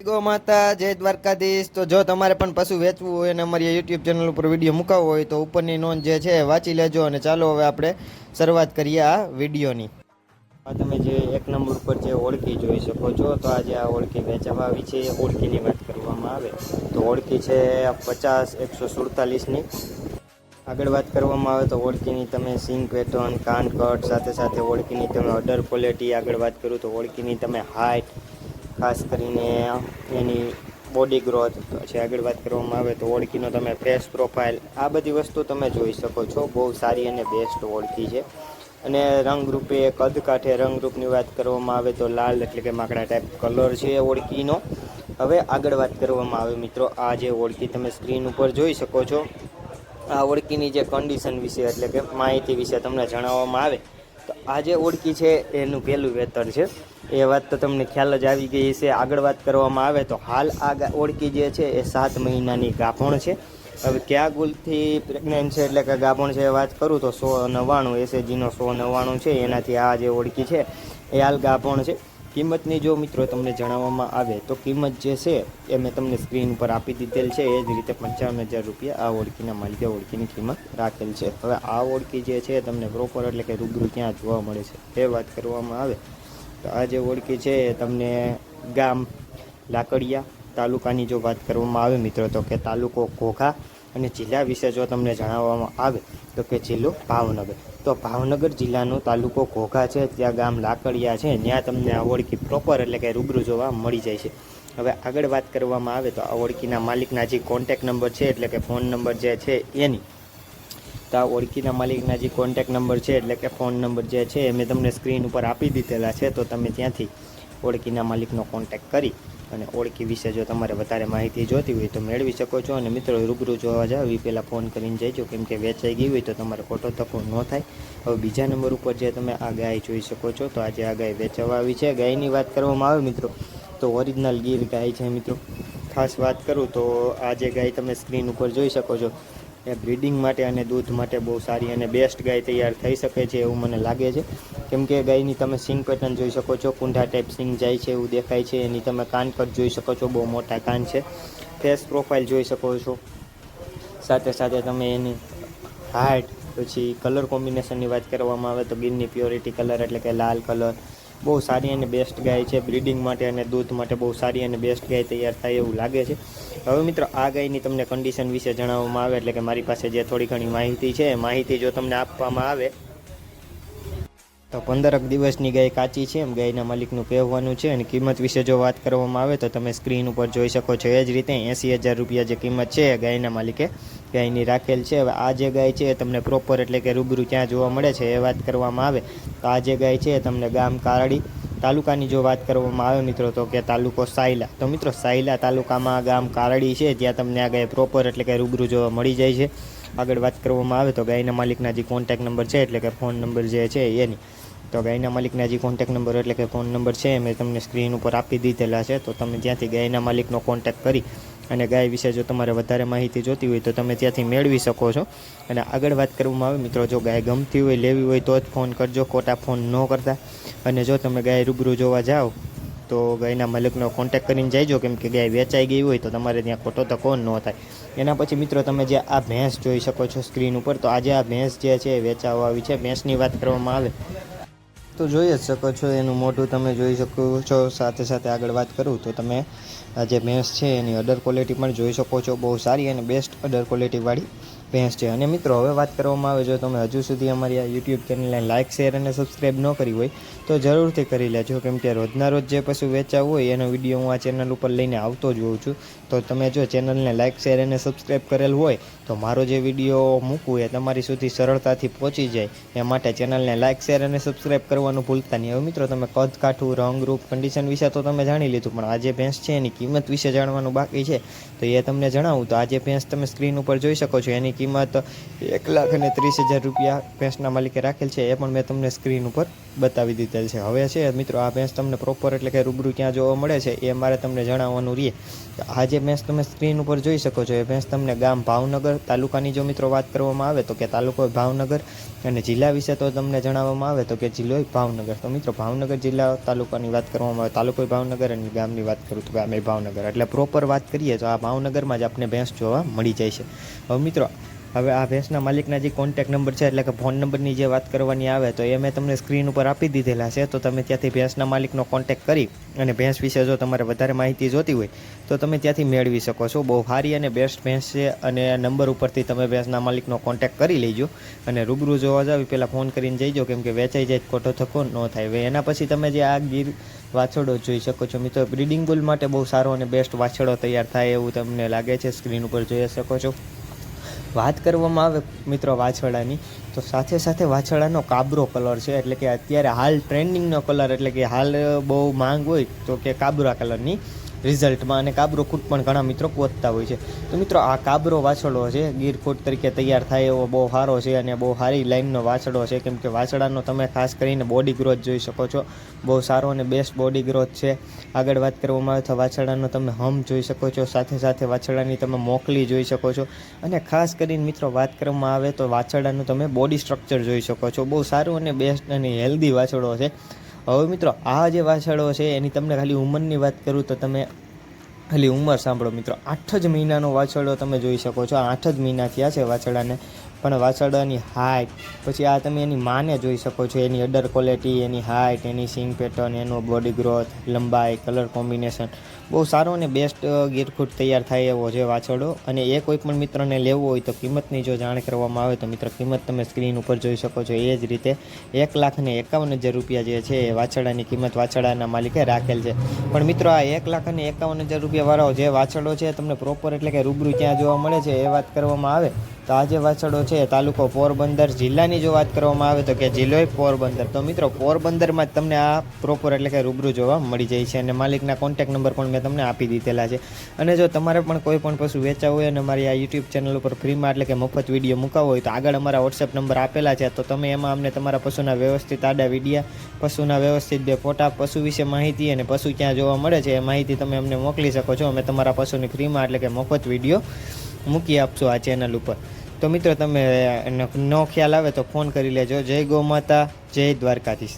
Go માતા, જય દ્વારકાધીશ. તો જો તમારે પણ પશુ વેચવું હોય અને અમારી યુટ્યુબ ચેનલ ઉપર વીડિયો મુકાવવો હોય તો ઉપરની નોંધ જે છે વાંચી લેજો અને ચાલો હવે આપણે શરૂઆત કરીએ આ વિડીયોની. આ તમે જે એક નંબર ઉપર જે ઓળખી જોઈ શકો છો, તો આજે આ ઓળખી વેચવામાં આવી છે. ઓળખીની વાત કરવામાં આવે. તો ઓળખી છે પચાસ, એકસો સુડતાલીસની. આગળ વાત કરવામાં આવે તો ઓળખીની તમે સિંગ પેટર્ન કાન કટ, સાથે સાથે ઓળખીની તમે અડર ક્વોલિટી આગળ વાત કરું તો ઓળખીની તમે હાઇટ ખાસ કરીને એની બોડી ગ્રોથ પછી આગળ વાત કરવામાં આવે તો ઓળખીનો તમે ફેસ પ્રોફાઇલ આ બધી વસ્તુ તમે જોઈ શકો છો. બહુ સારી અને બેસ્ટ ઓળખી છે. અને રંગરૂપે કદ કાઠે રંગરૂપની વાત કરવામાં આવે તો લાલ એટલે કે માકડા ટાઈપ કલર છે ઓળખીનો. હવે આગળ વાત કરવામાં આવે મિત્રો, આ જે ઓળખી તમે સ્ક્રીન ઉપર જોઈ શકો છો. આ ઓળખીની જે કન્ડિશન વિશે એટલે કે માહિતી વિશે તમને જણાવવામાં આવે. આ જે ઓળખી છે, એનું પહેલું વેતન છે. એ વાત તો તમને ખ્યાલ જ આવી ગઈ છે આગળ વાત કરવામાં આવે તો હાલ આ ઓળખી જે છે, એ સાત મહિનાની ગાભણ છે. હવે કયા ગુલથી પ્રેગ્નેન્ટ છે એટલે કે ગાભણ છે વાત કરું તો સો નવ્વાણું એસએજીનો સો નવ્વાણું છે. એનાથી આ જે ઓળખી છે, એ હાલ ગાભણ છે. કિંમતની જો મિત્રો તમને જણાવવામાં આવે તો કિંમત જે છે એ મેં તમને સ્ક્રીન ઉપર આપી દીધેલ છે. એ જ રીતે પંચાવન હજાર રૂપિયા આ ઓળખીના માલિકે ઓળખીની કિંમત રાખેલ છે. હવે આ ઓળખી જે છે તમને પ્રોપર એટલે કે રૂબરૂ ક્યાં જોવા મળે છે એ વાત કરવામાં આવે તો આ જે ઓળખી છે એ તમને ગામ લાકડિયા તાલુકાની જો વાત કરવામાં આવે મિત્રો તો કે તાલુકો ઘોઘા અને જિલ્લા વિશે જો તમને જણાવવામાં આવે, તો કે જિલ્લો ભાવનગર. તો ભાવનગર જિલ્લાનો તાલુકો ઘોઘા છે, ત્યાં ગામ લાકડિયા છે ત્યાં તમને આ ઓળખી પ્રોપર એટલે કે રૂબરૂ જોવા મળી જાય છે. હવે આગળ વાત કરવામાં આવે તો આ ઓળખીના માલિકના જે કોન્ટેક નંબર છે, એટલે કે ફોન નંબર જે છે એની. તો આ ઓળખીના માલિકના જે કોન્ટેક નંબર છે, એટલે કે ફોન નંબર જે છે, એ મેં તમને સ્ક્રીન ઉપર આપી દીધેલા છે, તો તમે ત્યાંથી ઓળખીના માલિકનો કોન્ટેક કરી અને ઓળખી વિશે જો તમારે વધારે માહિતી જોતી હોય તો મેળવી શકો છો. અને મિત્રો, રૂબરૂ જોવા જાવ એ પહેલાં ફોન કરીને જઈજો કેમ કે વેચાઈ ગઈ હોય તો તમારે ખોટો તકો ન થાય. હવે બીજા નંબર ઉપર જે તમે આ ગાય જોઈ શકો છો, તો આજે આ ગાય વેચવા આવી છે. ગાયની વાત કરવામાં આવે મિત્રો, તો ઓરિજિનલ ગીર ગાય છે મિત્રો. ખાસ વાત કરું તો આ જે ગાય તમે સ્ક્રીન ઉપર જોઈ શકો છો એ બ્રીડિંગ માટે અને દૂધ માટે બહુ સારી અને બેસ્ટ ગાય તૈયાર થઈ શકે છે એવું મને લાગે છે. કેમ કે ગાયની તમે સિંગ પેટર્ન જોઈ શકો છો, કુંઢા ટાઈપ સિંગ જાય છે એવું દેખાય છે. એની તમે કાન કટ જોઈ શકો છો, બહુ મોટા કાન છે. ફેસ પ્રોફાઇલ જોઈ શકો છો. સાથે સાથે તમે એની હાઇટ પછી કલર કોમ્બિનેશનની વાત કરવામાં આવે તો ગીરની પ્યોરિટી કલર એટલે કે લાલ કલર બહુ સારી અને બેસ્ટ ગાય છે. બ્રિડિંગ માટે અને દૂધ માટે બહુ સારી અને બેસ્ટ ગાય તૈયાર થાય એવું લાગે છે. હવે મિત્રો, આ ગાયની તમને કન્ડિશન વિશે જણાવવામાં આવે, એટલે કે મારી પાસે જે થોડી ઘણી માહિતી છે માહિતી જો તમને આપવામાં આવે તો પંદરક દિવસની ગાય કાચી છે. એમ ગાયના માલિકનું કહેવાનું છે. અને કિંમત વિશે જો વાત કરવામાં આવે તો તમે સ્ક્રીન ઉપર જોઈ શકો છો. એ જ રીતે એંસી હજાર રૂપિયા જે કિંમત છે ગાયના માલિકે ગાયની રાખેલ છે. હવે આ જે ગાય છે એ તમને પ્રોપર એટલે કે રૂબરૂ ક્યાં જોવા મળે છે એ વાત કરવામાં આવે. તો આ જે ગાય છે એ તમને ગામ કારડી તાલુકાની જો વાત કરવામાં આવે મિત્રો તો કે તાલુકો સાયલા. તો મિત્રો સાયલા તાલુકામાં ગામ કારડી છે. જ્યાં તમને આ ગાય પ્રોપર એટલે કે રૂબરૂ જોવા મળી જાય છે. આગળ વાત કરવામાં આવે તો ગાયના માલિકના જે કોન્ટેક નંબર છે, એટલે કે ફોન નંબર જે છે એની. તો ગાયના માલિકના જે કોન્ટેક નંબર એટલે કે ફોન નંબર છે મેં તમને સ્ક્રીન ઉપર આપી દીધેલા છે. તો તમે ત્યાંથી ગાયના માલિકનો કોન્ટેક કરી અને ગાય વિશે જો તમારે વધારે માહિતી જોતી હોય, તો તમે ત્યાંથી મેળવી શકો છો. અને આગળ વાત કરવામાં આવે, મિત્રો, જો ગાય ગમતી હોય, લેવી હોય, તો જ ફોન કરજો. ખોટા ફોન ન કરતા. અને જો તમે ગાય રૂબરૂ જોવા જાઓ તો ગાયના માલિકનો કોન્ટેક કરીને જઈજો કેમ કે ગાય વેચાઈ ગઈ હોય તો તમારે ત્યાં ખોટો ધક્કો ન થાય. એના પછી મિત્રો તમે જે આ ભેંસ જોઈ શકો છો સ્ક્રીન ઉપર, તો આજે આ ભેંસ જે છે એ વેચાવા આવી છે. ભેંસની વાત કરવામાં આવે તો જોઈ જ શકો છો, એનું મોઢું તમે જોઈ શકો છો. સાથે સાથે આગળ વાત કરું તો તમે આ જે ભેંસ છે એની અડર ક્વોલિટી પણ જોઈ શકો છો. બહુ સારી અને બેસ્ટ અડર ક્વોલિટીવાળી ભેંસ છે. અને મિત્રો, હવે વાત કરવામાં આવે, જો તમે હજુ સુધી અમારી આ યુટ્યુબ ચેનલને લાઇક શેર અને સબસ્ક્રાઈબ ન કરી હોય, તો જરૂરથી કરી લેજો. કેમ કે રોજના રોજ જે પશુ વેચાવું હોય, એનો વીડિયો હું આ ચેનલ ઉપર લઈને આવતો જ હોઉં છું. તો તમે જો ચેનલને લાઇક શેર અને સબસ્ક્રાઈબ કરેલ હોય, તો મારો જે વીડિયો મૂકું એ તમારી સુધી સરળતાથી પહોંચી જાય. એ માટે ચેનલને લાઇક શેર અને સબસ્ક્રાઈબ કરવાનું ભૂલતા નહીં. હવે મિત્રો, તમે કદ, કાઠું, રંગ, રૂપ કન્ડિશન વિશે તો તમે જાણી લીધું, પણ આ જે ભેંસ છે, એની કિંમત વિશે જાણવાનું બાકી છે, તો એ તમને જણાવું. તો આ જે ભેંસ તમે સ્ક્રીન ઉપર જોઈ શકો છો, એની કિંમત એક લાખ અને ત્રીસ હજાર રૂપિયા ભેંસના માલિકે રાખેલ છે, એ પણ મેં તમને સ્ક્રીન ઉપર બતાવી દીધેલ છે. હવે છે, મિત્રો, આ ભેંસ તમને પ્રોપર એટલે કે રૂબરૂ ક્યાં જોવા મળે છે, એ મારે તમને જણાવવાનું રહીએ આ જે ભેંસ તમે સ્ક્રીન ઉપર જોઈ શકો છો, એ ભેંસ તમને ગામ ભાવનગર તાલુકાની જો મિત્રો વાત કરવામાં આવે તો કે તાલુકો ભાવનગર અને જિલ્લા વિશે તો તમને જણાવવામાં આવે તો કે જિલ્લો ભાવનગર. તો મિત્રો, ભાવનગર જિલ્લા તાલુકાની વાત કરવામાં આવે, તાલુકો ભાવનગર અને ગામની વાત કરું તો ગામે ભાવનગર. એટલે પ્રોપર વાત કરીએ તો આ ભાવનગરમાં જ આપણે ભેંસ જોવા મળી જાય છે. હવે મિત્રો હવે આ ભેંસના માલિકના જે કોન્ટેક નંબર છે, એટલે કે ફોન નંબરની જે વાત કરવાની આવે, તો એ મેં તમને સ્ક્રીન ઉપર આપી દીધેલા છે. તો તમે ત્યાંથી ભેંસના માલિકનો કોન્ટેક કરી અને ભેંસ વિશે જો તમારે વધારે માહિતી જોતી હોય, તો તમે ત્યાંથી મેળવી શકો છો. બહુ સારી અને બેસ્ટ ભેંસ છે અને નંબર ઉપરથી તમે ભેંસના માલિકનો કોન્ટેક કરી લેજો અને રૂબરૂ જોવા જાવ પહેલાં ફોન કરીને જઈજો કેમ કે વેચાઈ જાય, ખોટો થકો ન થાય. એના પછી તમે જે આ ગીર વાછડો જોઈ શકો છો મિત્રો. બ્રીડિંગ બુલ માટે બહુ સારો અને બેસ્ટ વાછડો તૈયાર થાય એવું તમને લાગે છે સ્ક્રીન ઉપર જોઈ શકો છો. વાત કરવામાં આવે મિત્રો વાછડાની તો સાથે સાથે વાછડાનો કાબરો કલર છે. એટલે કે અત્યારે હાલ ટ્રેન્ડિંગનો કલર, એટલે કે હાલ બહુ માંગ હોય તો કે કાબરા કલરની. રિઝલ્ટમાં અને કાબરો ખૂટ પણ ઘણા મિત્રો ગોતતા હોય છે. તો મિત્રો, આ કાબરો વાછડો છે, ગીર કૂટ તરીકે તૈયાર થાય એવો બહુ સારો છે અને બહુ સારી લાઇનનો વાછડો છે. કેમ કે વાછડાનો તમે ખાસ કરીને બોડી ગ્રોથ જોઈ શકો છો. બહુ સારો અને બેસ્ટ બોડી ગ્રોથ છે. આગળ વાત કરવામાં આવે તો વાછડાનો તમે હમ જોઈ શકો છો. સાથે સાથે વાછડાની તમે મોકલી જોઈ શકો છો. અને ખાસ કરીને મિત્રો, વાત કરવામાં આવે તો વાછડાનું તમે બોડી સ્ટ્રક્ચર જોઈ શકો છો. બહુ સારું અને બેસ્ટ અને હેલ્ધી વાછડો છે. હવે મિત્રો, આ જે વાછરડો છે, એની તમને ખાલી ઉંમરની વાત કરું તો તમે ખાલી ઉંમર સાંભળો મિત્રો. આઠ જ મહિનાનો વાછરડો તમે જોઈ શકો છો. આઠ જ મહિના થયા છે વાછરડાને. પણ વાછરડાની હાઇટ પછી આ તમે એની માને જોઈ શકો છો. એની અડર ક્વોલિટી એની હાઇટ એની સિંગ પેટર્ન એનો બોડી ગ્રોથ લંબાઈ કલર કોમ્બિનેશન બહુ સારો અને બેસ્ટ ગીરખૂટ તૈયાર થાય એવો છે વાછરડો. અને એ કોઈ પણ મિત્રને લેવો હોય તો કિંમતની જો જાણ કરવામાં આવે તો મિત્રો કિંમત તમે સ્ક્રીન ઉપર જોઈ શકો છો. એ જ રીતે એક લાખ ને એકાવન હજાર રૂપિયા જે છે એ વાછરડાની કિંમત વાછરડાના માલિકે રાખેલ છે. પણ મિત્રો આ એક લાખ અને એકાવન હજાર રૂપિયાવાળો જે વાછરડો છે તમને પ્રોપર એટલે કે રૂબરૂ ક્યાં જોવા મળે છે એ વાત કરવામાં આવે. તો આ જે વાછરડો છે તાલુકો પોરબંદર જિલ્લાની જો વાત કરવામાં આવે તો કે જિલ્લો પોરબંદર. તો મિત્રો, પોરબંદરમાં જ તમને આ પ્રોપર એટલે કે રૂબરૂ જોવા મળી જાય છે અને માલિકના કોન્ટેક નંબર પણ મેં તમને આપી દીધેલા છે. અને જો તમારે પણ કોઈ પણ પશુ વેચાવું હોય અને અમારી આ યુટ્યુબ ચેનલ ઉપર ફ્રીમાં એટલે કે મફત વીડિયો મૂકાવો હોય તો આગળ અમારા વોટ્સએપ નંબર આપેલા છે. તો તમે એમાં અમને તમારા પશુના વ્યવસ્થિત આડા વિડીયા, પશુના વ્યવસ્થિત બે ફોટા, પશુ વિશે માહિતી અને પશુ ક્યાં જોવા મળે છે એ માહિતી તમે અમને મોકલી શકો છો. અમે તમારા પશુની ફ્રીમાં એટલે કે મફત વીડિયો મૂકી આપશો આ ચેનલ ઉપર. તો મિત્રો, તમે ન ખ્યાલ આવે તો ફોન કરી લેજો. જય ગૌ માતા જય દ્વારકાધીશ.